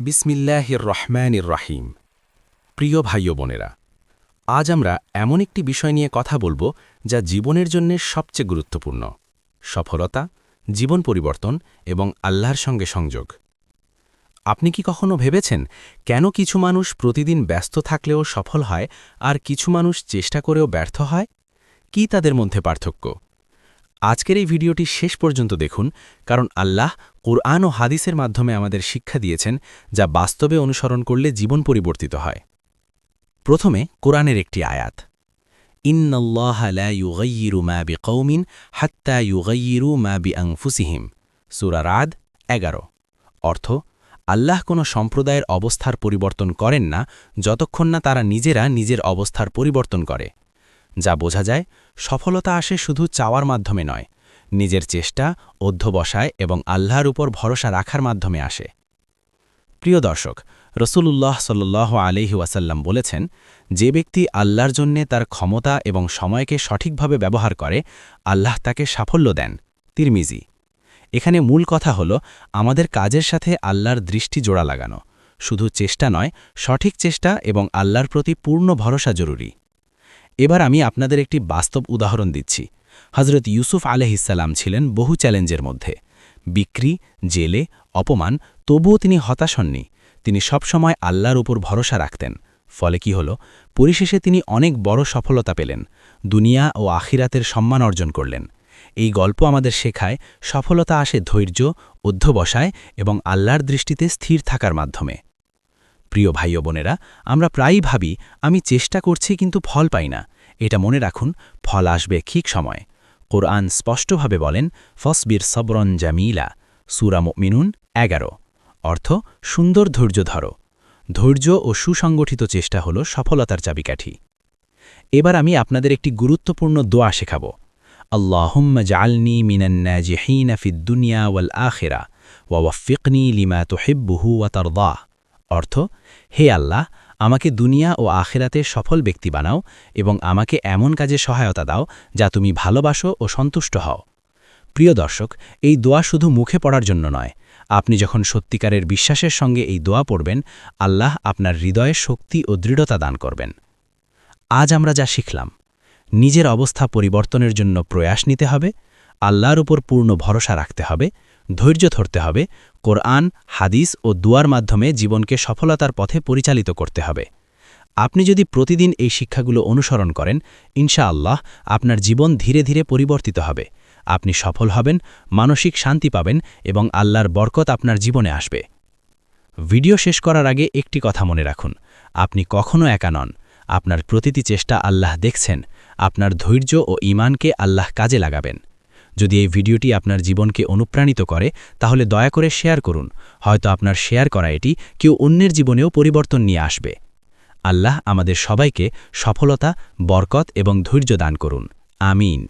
বিসমিল্লাহির রহমানির রাহিম। প্রিয় ভাই বোনেরা, আজ আমরা এমন একটি বিষয় নিয়ে কথা বলব যা জীবনের জন্য সবচেয়ে গুরুত্বপূর্ণ, সফলতা, জীবন পরিবর্তন এবং আল্লাহর সঙ্গে সংযোগ। আপনি কি কখনো ভেবেছেন কেন কিছু মানুষ প্রতিদিন ব্যস্ত থাকলেও সফল হয় আর কিছু মানুষ চেষ্টা করেও ব্যর্থ হয়? কি তাদের মধ্যে পার্থক্য? আজকের এই ভিডিওটি শেষ পর্যন্ত দেখুন, কারণ আল্লাহ কোরআন ও হাদিসের মাধ্যমে আমাদের শিক্ষা দিয়েছেন যা বাস্তবে অনুসরণ করলে জীবন পরিবর্তিত হয়। প্রথমে কোরআনের একটি আয়াত। বিকৌমিন হাত্তা ইউগাইয়িরু মা বিআনফুসিহিম। সূরা রাদ এগারো। অর্থ, আল্লাহ কোনো সম্প্রদায়ের অবস্থার পরিবর্তন করেন না যতক্ষণ না তারা নিজেরা নিজের অবস্থার পরিবর্তন করে। যা বোঝা যায় সফলতা আসে শুধু চাওয়ার মাধ্যমে নয়, নিজের চেষ্টা, অধ্যবসায় এবং আল্লাহর উপর ভরসা রাখার মাধ্যমে আসে। প্রিয় দর্শক, রসুলুল্লাহ সাল্লাহ আলহি ওয়াসাল্লাম বলেছেন, যে ব্যক্তি আল্লাহর জন্যে তার ক্ষমতা এবং সময়কে সঠিকভাবে ব্যবহার করে, আল্লাহ তাকে সাফল্য দেন। তিরমিজি, এখানে মূল কথা হল আমাদের কাজের সাথে আল্লাহর দৃষ্টি জোড়া লাগানো। শুধু চেষ্টা নয়, সঠিক চেষ্টা এবং আল্লাহর প্রতি পূর্ণ ভরসা জরুরি। এবার আমি আপনাদের একটি বাস্তব উদাহরণ দিচ্ছি। হজরত ইউসুফ আলহিসাল্লাম ছিলেন বহু চ্যালেঞ্জের মধ্যে। বিক্রি, জেলে, অপমান, তবুও তিনি হতাশ হননি। তিনি সবসময় আল্লাহর উপর ভরসা রাখতেন। ফলে কি হল? পরিশেষে তিনি অনেক বড় সফলতা পেলেন। দুনিয়া ও আখিরাতের সম্মান অর্জন করলেন। এই গল্প আমাদের শেখায় সফলতা আসে ধৈর্য, অধ্যবসায় এবং আল্লাহর দৃষ্টিতে স্থির থাকার মাধ্যমে। প্রিয় ভাই বোনেরা, আমরা প্রায়ই ভাবি, আমি চেষ্টা করছি কিন্তু ফল পাই না। এটা মনে রাখুন, ফল আসবে ঠিক সময়। কোরআন স্পষ্টভাবে বলেন, ফসবির সবরন জামিলা সুরাম মিনুন এগারো। অর্থ, সুন্দর ধৈর্য ধরো। ধৈর্য ও সুসংগঠিত চেষ্টা হল সফলতার চাবিকাঠি। এবার আমি আপনাদের একটি গুরুত্বপূর্ণ দোয়া শেখাব। আল্লাহুম্মা জালনি মিনান্নাজিহিনা ফিদ্দুনিয়া ওয়াল আখেরা ওয়াফিকনি লিমা তোহিব্বুহু ওয়াতারদা অর্থ, হে আল্লাহ, আমাকে দুনিয়া ও আখেরাতে সফল ব্যক্তি বানাও এবং আমাকে এমন কাজে সহায়তা দাও যা তুমি ভালোবাসো ও সন্তুষ্ট হও। প্রিয় দর্শক, এই দোয়া শুধু মুখে পড়ার জন্য নয়। আপনি যখন সত্যিকারের বিশ্বাসের সঙ্গে এই দোয়া পড়বেন, আল্লাহ আপনার হৃদয়ে শক্তি ও দৃঢ়তা দান করবেন। আজ আমরা যা শিখলাম, নিজের অবস্থা পরিবর্তনের জন্য প্রয়াস নিতে হবে, আল্লাহর উপর পূর্ণ ভরসা রাখতে হবে ধৈর্য ধরতে হবে, কোরআন, হাদিস ও দুয়ার মাধ্যমে জীবনকে সফলতার পথে পরিচালিত করতে হবে। আপনি যদি প্রতিদিন এই শিক্ষাগুলো অনুসরণ করেন ইনশা আল্লাহ আপনার জীবন ধীরে ধীরে পরিবর্তিত হবে। আপনি সফল হবেন, মানসিক শান্তি পাবেন এবং আল্লাহর বরকত আপনার জীবনে আসবে। ভিডিও শেষ করার আগে একটি কথা মনে রাখুন। আপনি কখনও একা নন। আপনার প্রতিটি চেষ্টা আল্লাহ দেখছেন। আপনার ধৈর্য ও ইমানকে আল্লাহ কাজে লাগাবেন। যদি এই ভিডিওটি আপনার জীবনকে অনুপ্রাণিত করে, তাহলে দয়া করে শেয়ার করুন। হয়তো আপনার শেয়ার করা এটি কেউ অন্যের জীবনেও পরিবর্তন নিয়ে আসবে। আল্লাহ আমাদের সবাইকে সফলতা, বরকত এবং ধৈর্য দান করুন। আমিন।